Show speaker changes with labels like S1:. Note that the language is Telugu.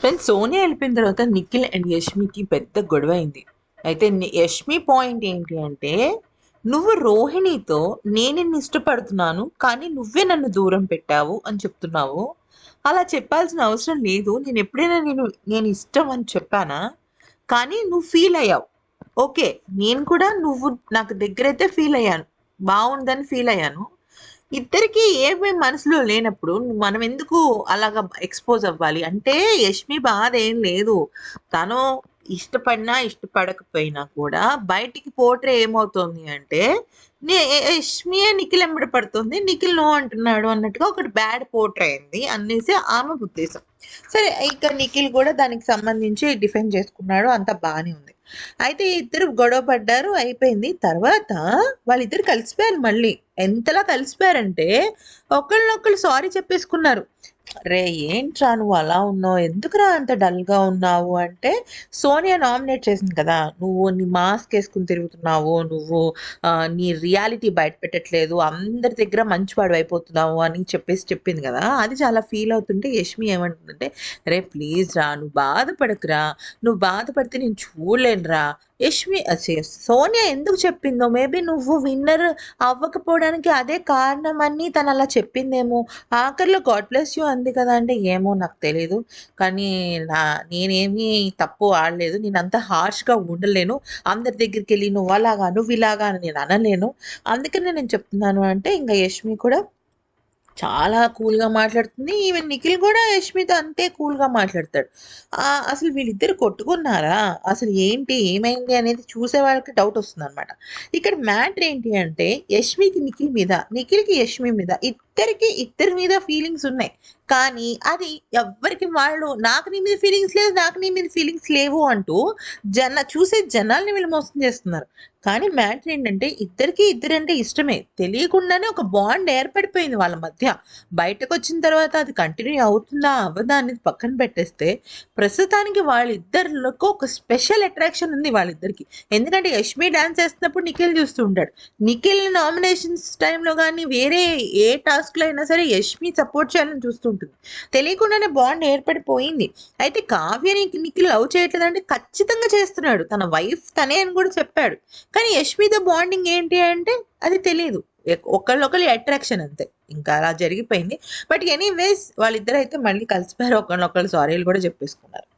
S1: ఫ్రెండ్స్ సోనియా వెళ్ళిపోయిన తర్వాత నిఖిల్ అండ్ యష్మికి పెద్ద గొడవ అయింది. అయితే యష్మి పాయింట్ ఏంటి అంటే నువ్వు రోహిణితో నేను ఇష్టపడుతున్నాను కానీ నువ్వే నన్ను దూరం పెట్టావు అని చెప్తున్నావు. అలా చెప్పాల్సిన అవసరం లేదు. నేను ఎప్పుడైనా నేను నేను ఇష్టం అని చెప్పానా? కానీ నువ్వు ఫీల్ అయ్యావు. ఓకే నేను కూడా నువ్వు నాకు దగ్గర అయితే ఫీల్ అయ్యాను. బాగుందని ఫీల్ అయ్యాను. ఇద్దరికి ఏమేమి మనసులో లేనప్పుడు మనం ఎందుకు అలాగా ఎక్స్పోజ్ అవ్వాలి? అంటే యష్మి బాధ ఏం లేదు. తను ఇష్టపడినా ఇష్టపడకపోయినా కూడా బయటికి పోట్రే ఏమవుతుంది అంటే నే- యష్మియే నిఖిల్ ఎంబడి పడుతుంది? నిఖిల్ నో అంటున్నాడు అన్నట్టుగా ఒకటి బ్యాడ్ పోర్ట్రైంది అయింది అనేసి ఆమె ఉద్దేశం. సరే ఇక నిఖిల్ కూడా దానికి సంబంధించి డిఫెండ్ చేసుకున్నాడు అంత బాగానే ఉంది. అయితే ఇద్దరు గొడవ పడ్డారు అయిపోయింది. తర్వాత వాళ్ళిద్దరు కలిసిపోయారు మళ్ళీ. ఎంతలా కలిసిపోయారంటే ఒకళ్ళనొకళ్ళు సారీ చెప్పేసుకున్నారు. రే ఏంట్రా నువ్వు అలా ఉన్నావు? ఎందుకురా అంత డల్గా ఉన్నావు? అంటే సోనియా నామినేట్ చేసింది కదా నువ్వు నీ మాస్క్ వేసుకుని తిరుగుతున్నావు నువ్వు నీ నీ రియాలిటీ బయట పెట్టట్లేదు అందరి దగ్గర మంచివాడు అయిపోతున్నావు అని చెప్పేసి చెప్పింది కదా. అది చాలా ఫీల్ అవుతుంటే యష్మి ఏమంటుందంటే రే ప్లీజ్ రా నువ్వు బాధపడకురా నువ్వు బాధపడితే నేను చూడలేనురా యష్మి సోనియా ఎందుకు చెప్పిందో? మేబీ నువ్వు విన్నర్ అవ్వకపోవడానికి అదే కారణం అని తను అలా చెప్పిందేమో. ఆఖరిలో గాడ్ బ్లెస్ యూ అంది కదా అంటే ఏమో నాకు తెలియదు కానీ నా నేనేమీ తప్పు ఆడలేదు. నేను అంత హార్ష్గా ఉండలేను. అందరి దగ్గరికి వెళ్ళి నువ్వు అలాగా నువ్వు ఇలాగా అని నేను అనలేను. అందుకనే నేను చెప్తున్నాను అంటే ఇంకా యష్మి కూడా చాలా కూల్గా మాట్లాడుతుంది. ఈవెన్ నిఖిల్ కూడా యష్మితో అంతే కూల్గా మాట్లాడతాడు. అసలు వీళ్ళిద్దరు కొట్టుకున్నారా? అసలు ఏంటి? ఏమైంది అనేది చూసే వాళ్ళకి డౌట్ వస్తుంది అనమాట ఇక్కడ మ్యాటర్ ఏంటి అంటే యష్మికి నిఖిల్ మీద నిఖిల్కి యష్మి మీద ఇద్దరికి ఇద్దరి మీద ఫీలింగ్స్ ఉన్నాయి. కానీ అది ఎవ్వరికి వాళ్ళు నాకు నీ మీద ఫీలింగ్స్ లేదు నాకు నీ మీద ఫీలింగ్స్ లేవు అంటూ జన చూసే జనాల్ని వీళ్ళు మోసం చేస్తున్నారు. కానీ మ్యాటర్ ఏంటంటే ఇద్దరికి ఇద్దరంటే ఇష్టమే. తెలియకుండానే ఒక బాండ్ ఏర్పడిపోయింది వాళ్ళ మధ్య. బయటకు వచ్చిన తర్వాత అది కంటిన్యూ అవుతుందా అవ్వదా అనేది పక్కన పెట్టేస్తే ప్రస్తుతానికి వాళ్ళిద్దరికి ఒక స్పెషల్ అట్రాక్షన్ ఉంది వాళ్ళిద్దరికి. ఎందుకంటే యష్మి డాన్స్ చేస్తున్నప్పుడు నిఖిల్ చూస్తూ ఉంటాడు. నిఖిల్ నామినేషన్స్ టైంలో కానీ వేరే ఏ టాస్క్లో అయినా సరే యష్మి సపోర్ట్ చేయాలని చూస్తుంటుంది. తెలియకుండానే బాండ్ ఏర్పడిపోయింది. అయితే కావ్యని నిఖిల్ లవ్ చేయట్లేదంటే ఖచ్చితంగా చేస్తున్నాడు. తన వైఫ్ తనే అని కూడా చెప్పాడు. కానీ యష్మితో బాండింగ్ ఏంటి అంటే అది తెలియదు ఒకళ్ళొకళ్ళు అట్రాక్షన్ అంతే. ఇంకా అలా జరిగిపోయింది. బట్ ఎనీవేస్ వాళ్ళిద్దరైతే అయితే మళ్ళీ కలిసిపోయారు. ఒకళ్ళొకళ్ళు సారీలు కూడా చెప్పేసుకున్నారు.